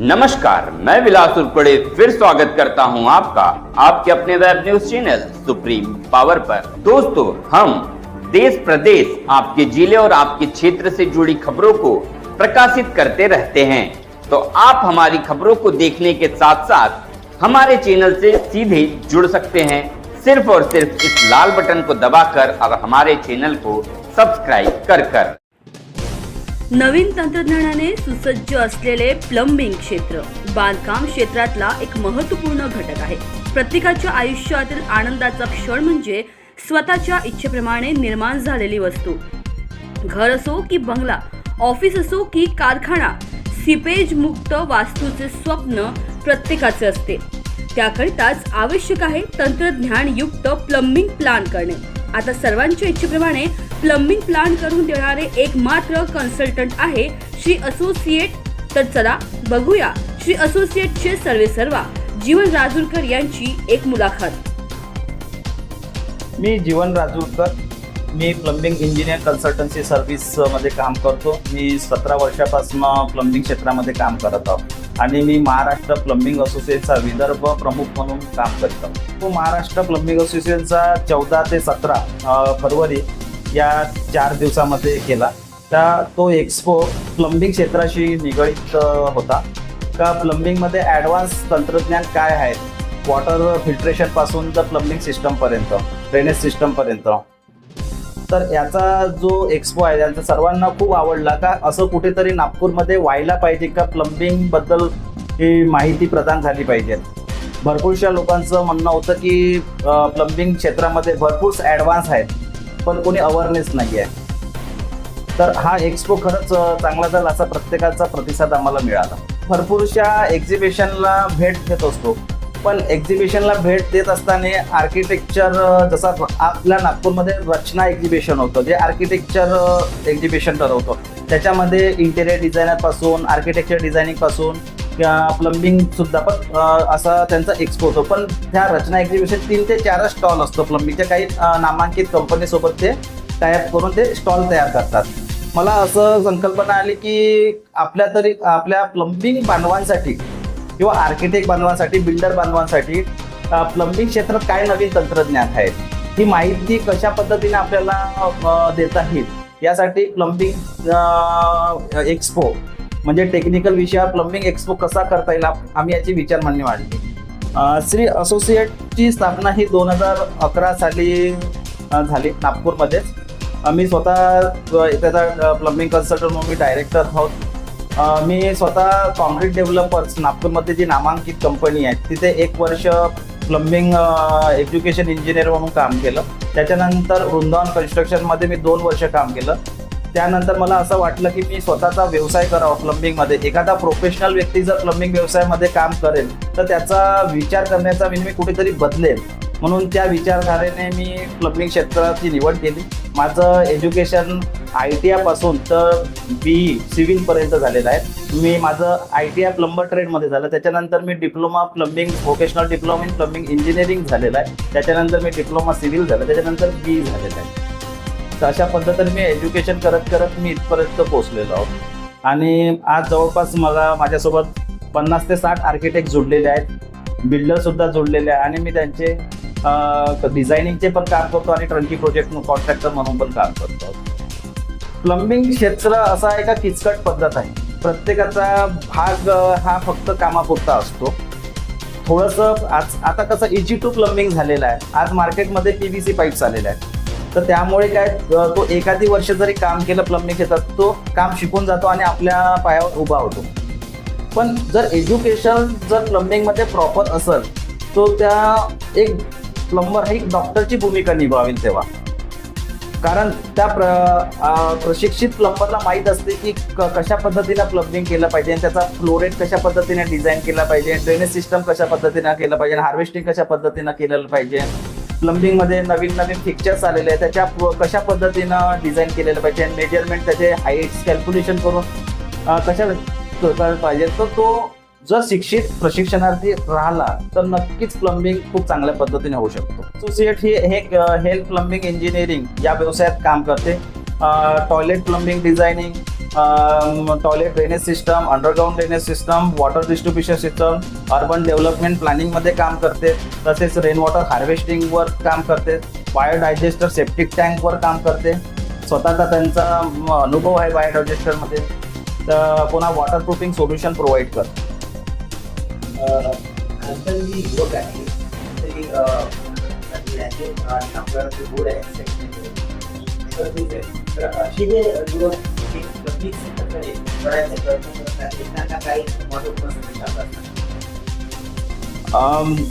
नमस्कार, मैं विलास उर्पड़े फिर स्वागत करता हूँ आपका, आपके अपने web news channel Supreme Power पर। दोस्तों, हम देश प्रदेश, आपके ज़िले और आपके क्षेत्र से जुड़ी खबरों को प्रकाशित करते रहते हैं। तो आप हमारी खबरों को देखने के साथ साथ हमारे चैनल से सीधे जुड़ सकते हैं। सिर्फ़ और सिर्फ़ इस लाल बटन को दबाकर और हमारे चैनल को सब्सक्राइब कर कर। नवीन तंत्रज्ञानाने सुसज्ज असलेले प्लंबिंग क्षेत्र बांधकाम क्षेत्रातला एक महत्त्वपूर्ण घटक आहे. प्रत्येकाच्या आयुष्यातील आनंदाचा क्षण म्हणजे स्वतःच्या इच्छेप्रमाणे निर्माण झालेली वस्तू. घर असो की बंगला ऑफिस असो की कारखाना सिपेज मुक्त वास्तूचे स्वप्न प्रत्येकाचे असते. त्याकरिताच आवश्यक आहे तंत्रज्ञान युक्त प्लंबिंग प्लान करणे. आता सर्वांच्या इच्छेप्रमाणे प्लंबिंग प्लान करून देणारे एक मात्र कन्सल्टंट आहे श्री असोसिएट तर चला बघूया श्री असोसिएटचे सर्वे सर्वा. जीवन राजूरकर यांची एक मुलाखत. मी जीवन राजूरकर. मी प्लंबिंग इंजिनियर कन्सल्टन्सी सर्व्हिसमध्ये काम करतो. मी सतरा वर्षापासून प्लंबिंग क्षेत्रामध्ये काम करत आहोत. आणि मी महाराष्ट्र प्लंबिंग असोसिएशनचा विदर्भ प्रमुख म्हणून काम करतो. तो महाराष्ट्र प्लंबिंग असोसिएशनचा चौदा ते सतरा फरवरी या चार दिवसामध्ये केला. त्या तो एक्सपो प्लंबिंग क्षेत्राशी निगडीत होता. का प्लंबिंगमध्ये ॲडव्हान्स तंत्रज्ञान काय आहे? वॉटर फिल्ट्रेशनपासून तर प्लंबिंग सिस्टमपर्यंत ड्रेनेज सिस्टमपर्यंत तर याचा जो एक्सपो आहे त्यांचा सर्वांना खूप आवडला का असं कुठेतरी नागपूरमध्ये व्हायला पाहिजे का? प्लंबिंगबद्दल ही माहिती प्रदान झाली पाहिजे. भरपूरशा लोकांचं म्हणणं होतं की प्लंबिंग क्षेत्रामध्ये भरपूर ॲडव्हान्स आहेत पण कोणी अवेअरनेस नाही आहे तर हा एक्सपो खरंच चांगला झाला असा प्रत्येकाचा प्रतिसाद आम्हाला मिळाला. भरपूरशा एक्झिबिशनला भेट देत असतो. पण एक्झिबिशनला भेट देत असताना आर्किटेक्चर जसा आपल्या नागपूरमध्ये रचना एक्झिबिशन होतं जे आर्किटेक्चर एक्झिबिशन ठरवतो. त्याच्यामध्ये इंटेरियर डिझायनरपासून आर्किटेक्चर डिझायनिंगपासून प्लंबिंग सुद्धा पण असा त्यांचा एक्सपो होतो. पण त्या रचना एक्झिबिशन तीन ते चारच स्टॉल असतो. प्लंबिंगच्या काही नामांकित कंपनीसोबत ते टायअप करून ते स्टॉल तयार करतात. मला असं संकल्पना आली की आपल्या तरी आपल्या प्लंबिंग बांधवांसाठी किंवा आर्किटेक्ट बांधवांसाठी बिल्डर बांधवांसाठी प्लंबिंग क्षेत्रात काय नवीन तंत्रज्ञान आहे? ही माहिती कशा पद्धतीने आपल्याला देता येईल? यासाठी प्लंबिंग एक्सपो म्हणजे टेक्निकल विषयावर प्लंबिंग एक्सपो कसा करता येईल आप- आम्ही याची विचार मांडली. वाढली श्री असोसिएटची स्थापना ही दोन हजार अकरा साली झाली नागपूरमध्येच. मी स्वतः त्याचा प्लंबिंग कन्सल्टंट म्हणून मी डायरेक्टर आहोत. मी स्वतः कॉन्क्रीट डेव्हलपर्स नागपूरमध्ये जी नामांकित कंपनी आहे तिथे एक वर्ष प्लंबिंग एज्युकेशन इंजिनियर म्हणून काम केलं. त्याच्यानंतर वृंदावन कन्स्ट्रक्शनमध्ये मी दोन वर्ष काम केलं. त्यानंतर मला असं वाटलं की मी स्वतःचा व्यवसाय करावा प्लंबिंगमध्ये एखादा प्रोफेशनल व्यक्ती जर प्लंबिंग व्यवसायामध्ये काम करेल तर त्याचा विचार करण्याचा मी मी कुठेतरी बदलेल. म्हणून त्या विचारधारेने मी प्लंबिंग क्षेत्राची निवड केली. माझं एज्युकेशन आय टी आयपासून तर बी सिव्हिलपर्यंत झालेलं आहे. मी माझं आय टी आय प्लंबर ट्रेडमध्ये झालं. त्याच्यानंतर मी diploma plumbing vocational diploma in plumbing engineering झालेलं आहे. त्याच्यानंतर मी डिप्लोमा सिव्हिल झालं. त्याच्यानंतर बी झालेलं आहे. तर अशा पद्धतीने मी एज्युकेशन करत करत मी इथपर्यंत पोहोचलेलो आहोत. आणि आज जवळपास मला माझ्यासोबत पन्नास ते साठ आर्किटेक्ट जोडलेले आहेत. बिल्डरसुद्धा जोडलेले आहे. आणि मी त्यांचे डिझायनिंगचे पण काम करतो आणि ट्रंकी प्रोजेक्ट कॉन्ट्रॅक्टर म्हणून पण काम करतो. प्लंबिंग क्षेत्र असा आहे का किचकट पद्धत आहे. प्रत्येकाचा भाग हा फक्त कामापुरता असतो. थोडंसं आज आता कसं इजी टू प्लंबिंग झालेलं आहे. आज मार्केटमध्ये पी व्ही सी पाईप्स आलेल्या आहेत तर त्यामुळे काय तो एखादी वर्ष जरी काम केलं प्लंबिंग क्षेत्रात तो काम शिकून जातो आणि आपल्या पायावर उभा होतो. पण जर एज्युकेशन जर प्लंबिंगमध्ये प्रॉपर असेल तो त्या एक प्लंबर ही डॉक्टरची भूमिका निभावेल तेव्हा. कारण त्या प्र प्रशिक्षित प्लंबरला माहीत असते की क- कशा पद्धतीनं प्लंबिंग केलं पाहिजे आणि त्याचा फ्लोरेट कशा पद्धतीने डिझाईन केला पाहिजे ड्रेनेज सिस्टम कशा पद्धतीनं केलं पाहिजे हार्वेस्टिंग कशा पद्धतीनं केलं पाहिजे. प्लंबिंगमध्ये नवीन नवीन फिक्चर्स आलेले आहेत त्याच्या कशा पद्धतीनं डिझाईन केलेलं पाहिजे मेजरमेंट त्याचे हाईट्स कॅल्क्युलेशन करून कशा पाहिजे. तर तो जर शिक्षित प्रशिक्षणार्थी राहिला तर नक्कीच प्लंबिंग खूप चांगल्या पद्धतीने होऊ शकतो. असोसिएट ही हे हेल्थ प्लंबिंग इंजिनिअरिंग या व्यवसायात काम करते. Toilet plumbing designing toilet drainage system underground drainage system water distribution system urban development प्लॅनिंगमध्ये काम करते. तसेच रेन वॉटर हार्वेस्टिंगवर काम करते. बायोडायजेस्टर सेप्टिक टँकवर काम करते. स्वतःचा त्यांचा अनुभव आहे बायोडायजेस्टरमध्ये तर पुन्हा वॉटर प्रूफिंग सोल्युशन प्रोव्हाइड करते. नंतर जी युवक आहे तरी आपल्याला जे बोर्ड आहे तर अशी जे युवक प्रयत्न त्यांना काही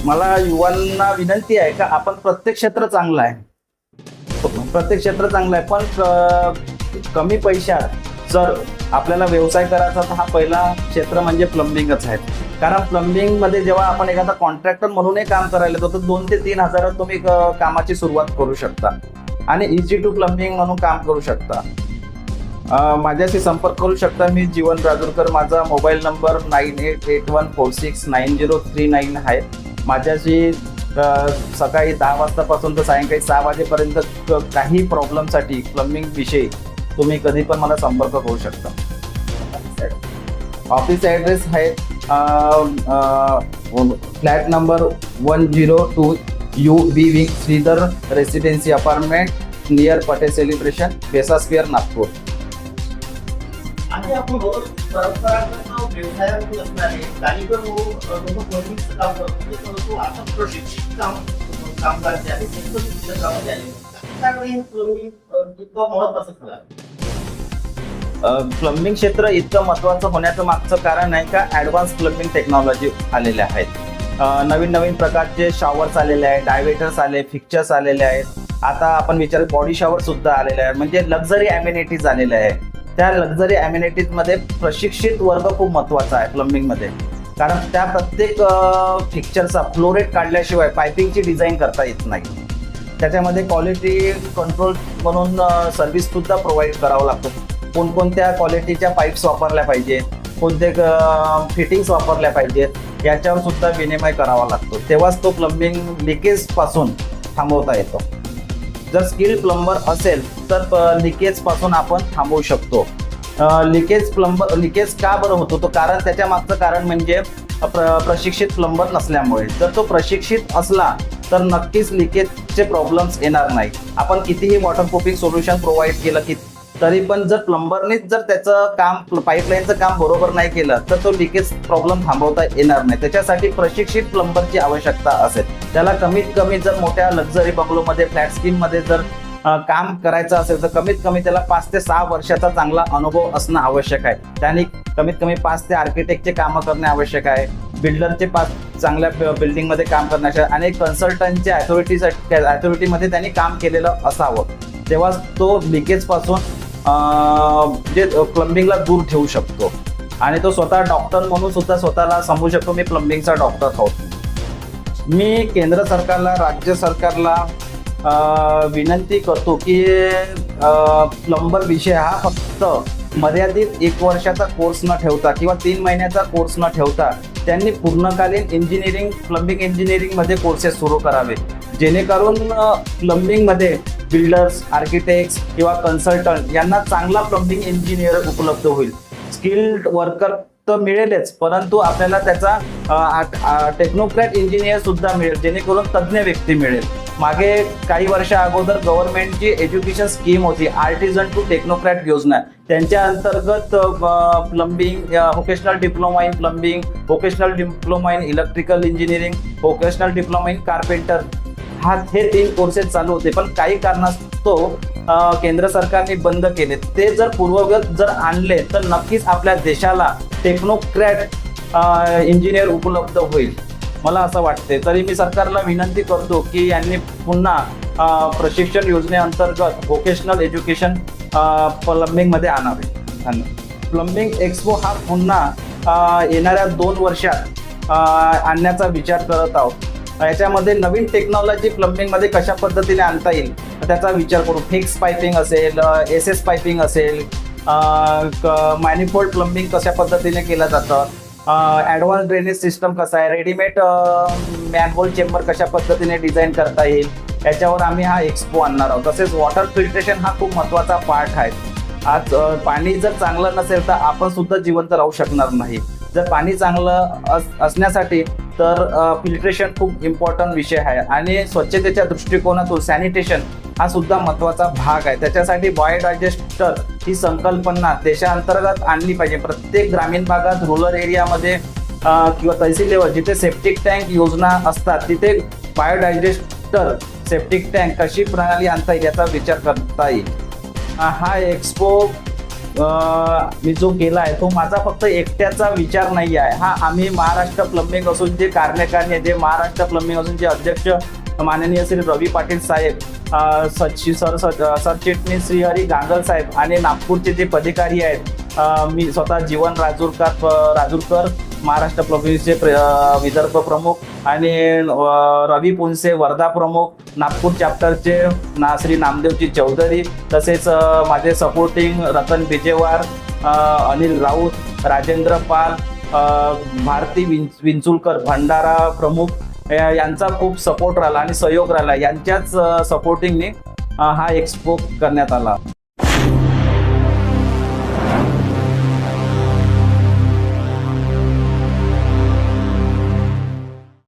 मला युवांना विनंती आहे का आपण प्रत्येक क्षेत्र चांगलं आहे. प्रत्येक क्षेत्र चांगलं आहे पण कमी पैशात जर आपल्याला व्यवसाय करायचा तर हा पहिला क्षेत्र म्हणजे प्लंबिंगच आहे. कारण प्लंबिंगमध्ये जेव्हा आपण एखादा कॉन्ट्रॅक्टर म्हणूनही काम करायला येतो तर दोन ते तीन हजारात तुम्ही कामाची सुरुवात करू शकता. आणि इझी टू प्लंबिंग म्हणून काम करू शकता. माझ्याशी संपर्क करू शकता मी जीवन राजूरकर. माझा mobile number nine eight eight one four six nine zero three nine आहे. माझ्याशी सकाळी दहा वाजतापासून तर सायंकाळी सहा वाजेपर्यंत काही प्रॉब्लेमसाठी प्लंबिंग विषयी तुम्ही कधी पण मला संपर्क करू शकता. ऑफिस ॲड्रेस आहे flat number one zero two U B wing Shridhar residency apartment near Patel celebration Besa square Nagpur. काम प्लंबिंग इतकं महत्वाचं क्षेत्र इतकं महत्वाचं होण्याचं मागचं कारण आहे का? ॲडव्हान्स प्लंबिंग टेक्नॉलॉजी आलेल्या आहेत. नवीन नवीन प्रकारचे शॉवर्स आलेले आहेत डायवेटर्स आले फिक्चर्स आलेले आहेत. आता आपण विचार बॉडी शॉवर सुद्धा आलेले आहे म्हणजे लक्झरी अम्युनिटीज आलेले आहे त्या लक्झरी अम्युनिटीजमध्ये प्रशिक्षित वर्ग खूप महत्त्वाचा आहे प्लंबिंगमध्ये. कारण त्या प्रत्येक फिक्चरचा फ्लोरेट काढल्याशिवाय पायपिंगची डिझाईन करता येत नाही. त्याच्यामध्ये क्वालिटी कंट्रोल म्हणून सर्व्हिस सुद्धा प्रोव्हाइड करावं लागतं. कोणकोणत्या क्वालिटीच्या पाईप्स वापरल्या पाहिजे कोणते फिटिंग्स वापरल्या पाहिजेत याच्यावर सुद्धा विनिमय करावा लागतो. तेव्हाच तो प्लंबिंग लिकेजपासून थांबवता येतो. जर स्किल प्लंबर असेल तर लिकेजपासून आपण थांबवू शकतो. लिकेज प्लंबर लिकेज का बरं होतो? तो कारण त्याच्या मागचं कारण म्हणजे प्र प्रशिक्षित प्लंबर नसल्यामुळे. जर तो प्रशिक्षित असला तर नक्कीच लिकेजचे प्रॉब्लेम्स येणार नाही आपण कितीही वॉटरप्रूफिंग सोल्युशन प्रोव्हाइड केलं की तरी पण जर प्लंबरनेच जर त्याचं काम पाईपलाईनचं काम बरोबर नाही केलं तर तो लिकेज प्रॉब्लेम थांबवता येणार नाही. त्याच्यासाठी प्रशिक्षित प्लंबरची आवश्यकता असेल. त्याला कमीत कमी जर मोठ्या लक्झरी बंगलोमध्ये फ्लॅट स्कीममध्ये जर काम करायचं असेल तर कमीत कमी त्याला पाच ते सहा वर्षाचा चांगला अनुभव असणं आवश्यक आहे. त्याने कमीत कमी पाच ते आर्किटेक्टचे कामं करणे आवश्यक आहे. बिल्डरचे पाच चांगल्या बिल्डिंगमध्ये काम करण्याच्या आणि कन्सल्टंटच्या अथॉरिटीसाठी अथॉरिटीमध्ये त्यांनी काम केलेलं असावं. तेव्हा तो लिकेजपासून जे प्लंबिंगला दूर ठेवू शकतो. आणि तो स्वतः डॉक्टर म्हणून सुद्धा स्वतःला समजू शकतो मी प्लंबिंगचा डॉक्टर आहोत. मी केंद्र सरकारला राज्य सरकारला विनंती करतो की प्लंबर विषय हा फक्त मर्यादित एक वर्षाचा कोर्स न ठेवता किंवा तीन महिन्याचा कोर्स न ठेवता त्यांनी पूर्णकालीन इंजिनिअरिंग प्लंबिंग इंजिनिअरिंगमध्ये कोर्सेस सुरू करावे. जेणेकरून प्लंबिंगमध्ये बिल्डर्स आर्किटेक्ट्स किंवा कन्सल्टंट यांना चांगला प्लंबिंग इंजिनियर उपलब्ध होईल. स्किल्ड वर्कर तर मिळेलच परंतु आपल्याला त्याचा टेक्नोक्रॅट इंजिनियर सुद्धा मिळेल जेणेकरून तज्ज्ञ व्यक्ती मिळेल. मागे काही वर्षा अगोदर गव्हर्नमेंटची एज्युकेशन स्कीम होती आर्टिझन टू टेक्नोक्रॅट योजना. त्यांच्या अंतर्गत plumbing vocational diploma in plumbing vocational diploma in electrical engineering vocational diploma in carpenter हा हे तीन कोर्सेस चालू होते. पण काही कारणास्तव केंद्र सरकारने बंद केले. ते जर पूर्वगत जर आणले तर नक्कीच आपल्या देशाला टेक्नोक्रॅट इंजिनियर उपलब्ध होईल. मला असं वाटते तरी मी सरकारला विनंती करतो की यांनी पुन्हा प्रशिक्षण योजनेअंतर्गत व्होकेशनल एज्युकेशन प्लंबिंगमध्ये आणावे धन्यवाद. प्लंबिंग एक्सपो हा पुन्हा येणाऱ्या दोन वर्षात आणण्याचा विचार करत आहोत. याच्यामध्ये नवीन टेक्नॉलॉजी प्लंबिंगमध्ये कशा पद्धतीने आणता येईल त्याचा विचार करू. फिक्स पायपिंग असेल एस एस पायपिंग असेल मॅनिफोल्ड प्लंबिंग कशा पद्धतीने केलं जातं ॲडव्हान्स ड्रेनेज सिस्टम कसा आहे? रेडीमेड मॅनहोल चेंबर कशा पद्धतीने डिझाईन करता येईल? याच्यावर आम्ही हा एक्सपो आणणार आहोत. तसेच वॉटर फिल्ट्रेशन हा खूप महत्त्वाचा पार्ट आहे. आज पाणी जर चांगलं नसेल तर आपण सुद्धा जिवंत राहू शकणार नाही. जर पाणी चांगलं अस- असण्यासाठी तर फिल्ट्रेशन खूप इम्पॉर्टंट विषय आहे. आणि स्वच्छतेच्या दृष्टिकोनातून सॅनिटेशन हा सुद्धा महत्त्वाचा भाग आहे. त्याच्यासाठी बायोडायजेस्टर ही संकल्पना देशांतर्गत आणली पाहिजे. प्रत्येक ग्रामीण भागात रुरल एरियामध्ये किंवा तहसील लेवल जिथे सेप्टिक टँक योजना असतात तिथे बायोडायजेस्टर सेप्टिक टँक कशी प्रणाली आणता येईल याचा विचार करता येईल. हा एक्सपो मी जो केला आहे तो माझा फक्त एकट्याचा विचार नाही आहे. हा आम्ही महाराष्ट्र प्लंबिंग असून जे कार्यकारिणी आहे, जे महाराष्ट्र प्लंबिंग असून जे अध्यक्ष माननीय श्री रवी पाटील साहेब सचिव सर सरचिटणीस श्रीहरी गांगल साहेब आणि नागपूरचे जे पदाधिकारी आहेत मी स्वतः जीवन राजूरकर राजूरकर महाराष्ट्र प्रभूचे प्र- विदर्भ प्रमुख आणि रवी पुंसे वर्धा प्रमुख नागपूर चॅप्टरचे ना श्री नामदेवजी चौधरी तसेच माझे सपोर्टिंग रतन बिजेवार अनिल राऊत राजेंद्र पाल भारती विं विंचुलकर भंडारा प्रमुख यांचा खूप सपोर्ट राहिला आणि सहयोग राहिला. यांच्याच सपोर्टिंगने हा एक्सपो करण्यात आला.